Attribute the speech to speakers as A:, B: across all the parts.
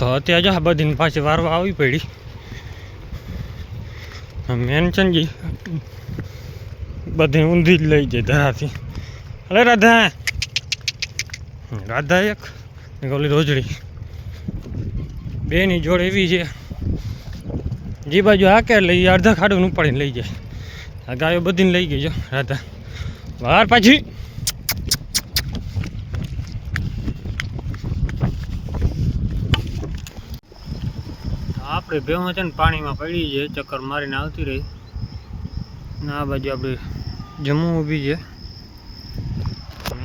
A: તો અત્યારે જો આ બધીને પાછી વારવા આવી પડી. મેનચંદજી બધી ઊંધી જ લઈ જાય ધરાથી. અરે રાધા. રાધા એક ઓલી રોજડી. બેની જોડ એવી છે. જે બાજુ હાકે એ અડધા ખાડું ઉપાડીને લઈ જાય. આ ગાયો બધીને લઈ ગઈ જો, રાધા. વાર પાછી. આપણે ભેમ છે ને પાણીમાં પડી છે, ચક્કર મારીને આવતી રહી. ને આ બાજુ આપણે જમવું ઊભી છે.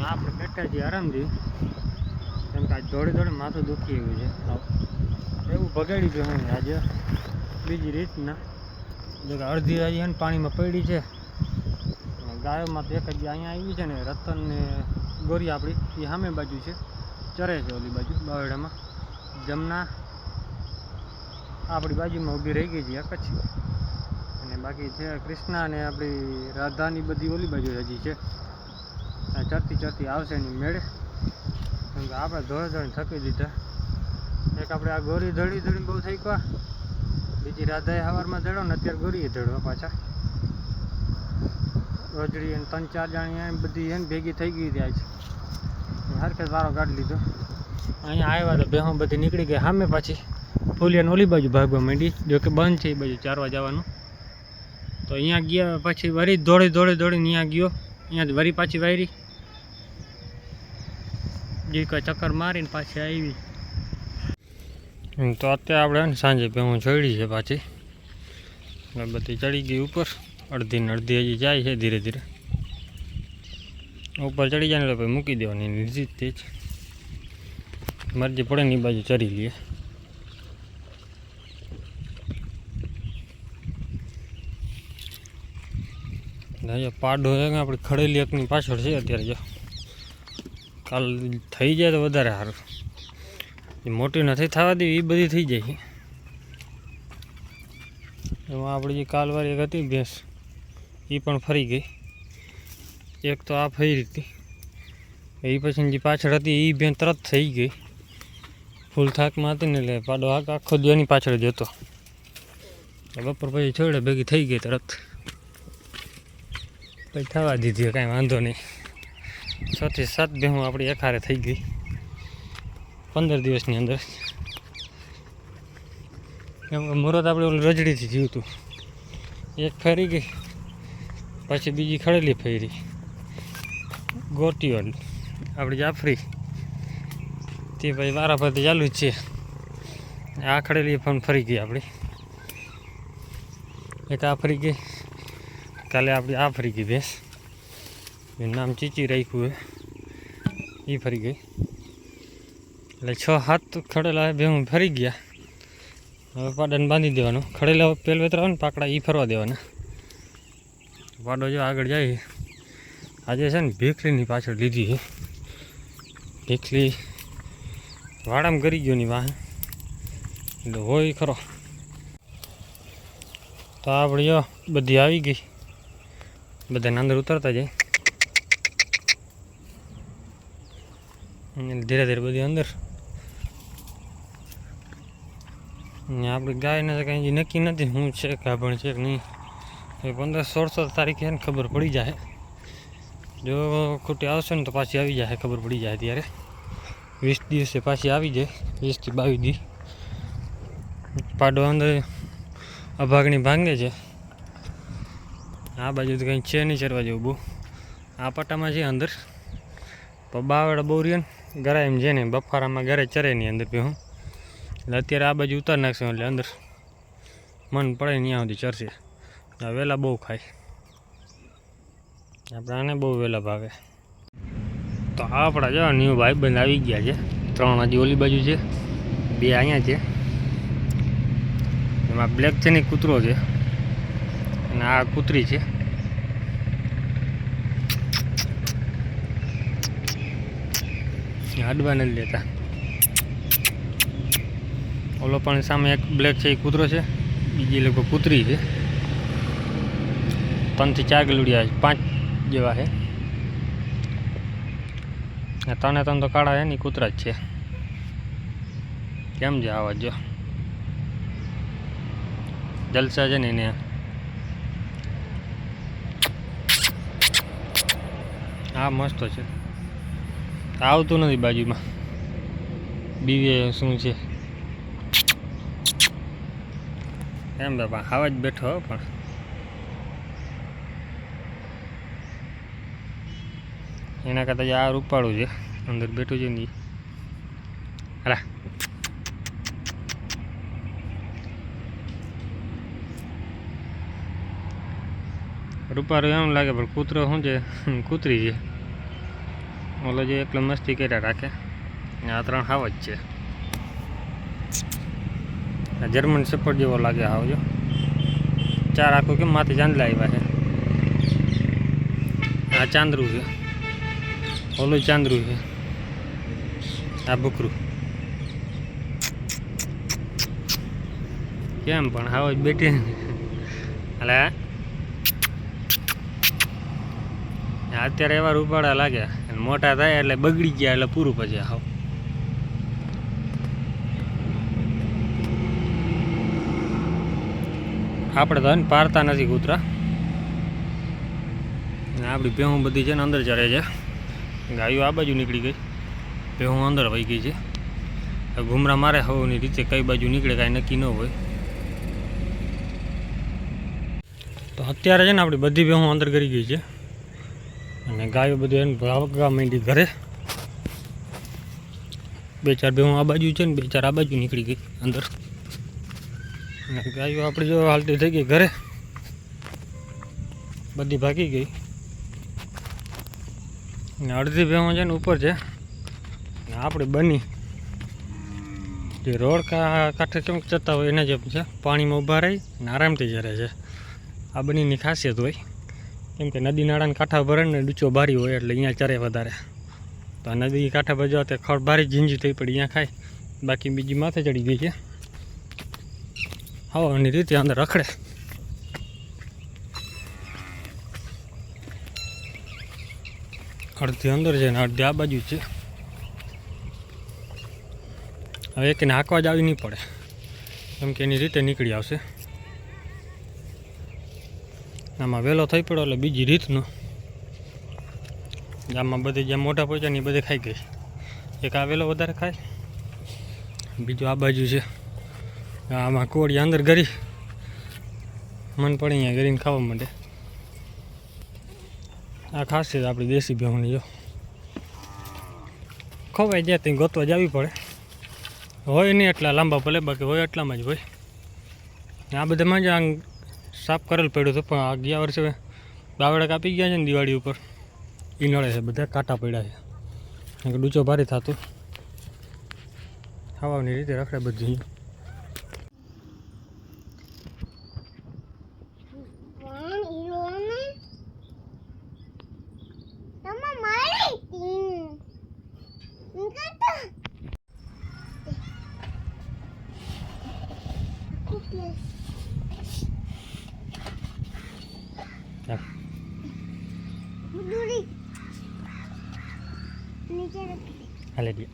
A: આપણે બેઠા છીએ આરામથી. કેમ કે આજ દોડે દોડે માથું દુખી એવું છે. એવું બગાડી ગયું હું આજે. બીજી રીતના. જો કે અડધી આજે છે ને પાણીમાં પડી છે. ગાયોમાં તો એક જ અહીંયા આવી છે ને, રતન ને ગોરી આપણી, એ સામે બાજુ છે. ચરે છે ઓલી બાજુ બાવડામાં જમના. આપણી બાજુમાં ઊભી રહી ગઈ છે કચ્છી અને બાકી છે કૃષ્ણા અને આપણી રાધાની બધી ઓલી બાજુ હજી છે. ચરતી ચરતી આવશે એની મેળે. કેમ કે આપણે ધોળે ધોળે થકી દીધા. એક આપણે આ ગોરી ધડી ધડી બહુ થઈ ગયા. બીજી રાધાએ સવારમાં ધડો ને અત્યારે ગોરીએ ધડવા પાછા. રોજડી અને ત્રણ ચાર જાણી એમ બધી એને ભેગી થઈ ગઈ ત્યાં છે હરખે વારો કાઢી લીધો. અહીંયા આવ્યા તો બેહો બધી નીકળી ગઈ સામે પાછી. ફૂલિયાને ઓલી બાજુ ભાગવા માંડી, જો કે બંધ છે એ બાજુ ચારવા જવાનું. તો અહીંયા ગયા પછી વરી દોડી દોડી દોડીને અહીંયા ગયો. અહીંયા વરી પાછી વાયરી. જે કોઈ ચક્કર મારીને પાછી આવી. તો અત્યારે આપણે સાંજે ભેહું ચડી છે પાછી. બધી ચડી ગઈ ઉપર. અડધી ને અડધી હજી જાય છે ધીરે ધીરે. ઉપર ચડી જાય ને પછી મૂકી દેવાની રીત તે જ મરજી પડે ને એ બાજુ ચરી લઈએ. ને અહીંયા પાડો છે આપણે ખડેલી એકની પાછળ છે અત્યારે જો. કાલ થઈ જાય તો વધારે સારું. એ મોટી નથી થવા દેવી, એ બધી થઈ જાય. એમાં આપણી જે કાલવારી એક હતી ભેંસ એ પણ ફરી ગઈ. એક તો આ ફરી હતી. એ પછી જે પાછળ હતી એ બેન તરત થઈ ગઈ. ફૂલ થાકમાં હતી ને એટલે પાડો આખ આખો દિવસની પાછળ જ હતો. બપોર પછી છોડે ભેગી થઈ ગઈ તરત. પછી થવા દીધી, કાંઈ વાંધો નહીં. છથી સાત ભેહું આપણી એકારે થઈ ગઈ. પંદર દિવસની અંદર. કેમ કે મુહૂર્ત આપણે ઓલું રજડીથી જીવતું એક ફરી ગઈ, પછી બીજી ખડેલી ફરી. ગોટીઓ આપણી જાફરી. તે પછી વારા ફરતી ચાલુ જ છે. આ ખડેલી પણ ફરી ગઈ આપણી. એક આ ફરી ગઈ. કાલે આપણી આ ફરી ગઈ ભેંસ. એનું નામ ચીચી રાખ્યું હે. એ ફરી ગઈ. એટલે છ હાથ ખડેલા ભેહું ફરી ગયા. હવે પાડાને બાંધી દેવાનો. ખડેલા પેલ વેતરા ને પાકડા એ ફરવા દેવાના. પાડો જો આગળ જાય આજે છે ને ભીખલીની પાછળ લીધી છે ભીખલી વાડામાં કરી ગયો ની વાહન એટલે હોય ખરો. તો આપણે બધી આવી ગઈ. બધાને અંદર ઉતરતા જાય. ધીરે ધીરે બધી અંદર. ને આપણી ગાયને કંઈ નક્કી નથી શું છે, ગાભણ છે નહીં. એ પંદર સોળસો તારીખે ને ખબર પડી જાય. જો ખોટી આવશે ને તો પાછી આવી જાય, ખબર પડી જાય ત્યારે. વીસ દિવસે પાછી આવી જાય વીસથી બાવીસ દી. પાડો અંદર અભાગણી ભાંગે છે. આ બાજુ તો કંઈ છે નહીં ચરવા જેવું બહુ. આ પટ્ટામાં છે અંદર. બાવડા બહુ રહ્યો ને ઘરે એમ છે ને, બફારામાં ઘરે ચરે નહીં અંદર પી હું એટલે અત્યારે આ બાજુ ઉતાર નાખશું એટલે અંદર. મન પડે ત્યાં સુધી ચરશે. વહેલા બહુ ખાય. આપણે આને બહુ વહેલા ભાવે. તો આપણા જો ન્યૂ ભાઈબંધ આવી ગયા છે. ત્રણ હજી ઓલી બાજુ છે. બે અહીંયા છે. એમાં બ્લેક છે ને કૂતરો છે. અને આ કૂતરી છે. હાડવા નથી લેતા ઓલો પણ સામે એક બ્લેક છે, એ કૂતરો છે. બીજી લોકો કૂતરી છે. ત્રણથી ચાર ગલુડિયા છે, પાંચ જેવા છે. તને ત્રણ તો કાળા છે ને કૂતરા જ છે. કેમ છે આવા જો? જલસા છે ને એને. હા, મસ્ત છે. આવતું નથી બાજુમાં. બીવે શું છે? એમ બાપા, ખાવા જ બેઠો પણ. એના કરતાં આ રૂપાળું છે. અંદર બેઠું છે નહીં ઈ. રૂપાળું એમ લાગે પણ કૂતરો શું છે? કૂતરી છે. ઓલો જે એકલો મસ્તી કર્યા રાખે. આ ત્રણ હાવ જ છે. આ જર્મન સપોર્ટ જેવો લાગે હાવ જો. ચાર આખું કેમ માથે ચાંદલા આવ્યા છે? આ ચાંદરું છે. ઓલું ચાંદરું છે. આ બકરું. કેમ પણ હાવ જ બેઠી એટલે અત્યારે એવા રૂપાળા લાગ્યા મોટા થાય એટલે બગડી ગયા એટલે પૂરું પછી આવ. આપણે તો પારતા નથી કૂતરા. આપણી ભેહું બધી છે ને અંદર ચડે છે. ગાયો આ બાજુ નીકળી ગઈ. ભેહું અંદર વહી ગઈ છે. ઘૂમરા મારે હવની રીતે કઈ બાજુ નીકળે કાંઈ નક્કી ન હોય. તો અત્યારે છે ને આપણી બધી ભેહું અંદર કરી ગઈ છે. અને ગાયો બધી એને ભાવગા માંડી ઘરે. બે ચાર ભેહું આ બાજુ છે ને બે ચાર આ બાજુ નીકળી ગઈ અંદર. અને ગાયો આપણી જો હાલતી થઈ ગઈ ઘરે. બધી ભાગી ગઈ. ને અડધી ભેહું છે ને ઉપર છે. ને આપણે બની. જે રોડ કાંઠે કેમ જતા હોય એના જેમ છે. પાણીમાં ઊભા રહી ને આરામથી જરે છે. આ બનીની ખાસિયત હોય. કેમ કે નદી નાળાના કાંઠા ભરે ને ડૂચો ભારી હોય એટલે અહીંયા ચરે વધારે. તો આ નદી કાંઠા પર જવા તે ખડ ભારી ઝીંજી થઈ પડી, અહીંયા ખાય. બાકી બીજી માથે ચડી ગઈ છે. હવાની રીતે અંદર રખડે. અડધી અંદર છે ને અડધી આ બાજુ છે. હવે એકને હાંકવા જ આવી નહીં પડે. કેમ કે એની રીતે નીકળી આવશે. આમાં વહેલો થઈ પડ્યો એટલે બીજી રીતનો. આમાં બધી જ્યાં મોટા પહોંચ્યા ને એ બધે ખાઈ ગઈ. એક આ વહેલો વધારે ખાય, બીજું આ બાજુ છે. આમાં કોળી અંદર ગરી મન પડે અહીંયા ગરીને ખાવા માટે. આ ખાસિયત આપણી દેશી ભેવણી જો. ખવાય જાય ત્યાં ગોતવા જવી પડે. હોય નહીં એટલા લાંબા ભલે, બાકી હોય એટલામાં જ હોય. આ બધામાં જ આ સાફ કરેલ પડ્યું હતું, પણ ગયા વર્ષે બાવડા કાપી ગયા છે ને દિવાળી ઉપર. એ છે, બધા કાંટા પડ્યા છે. ડૂચો ભારે થતું. ખાવાની રીતે રખડે બધી
B: કોણ રાખી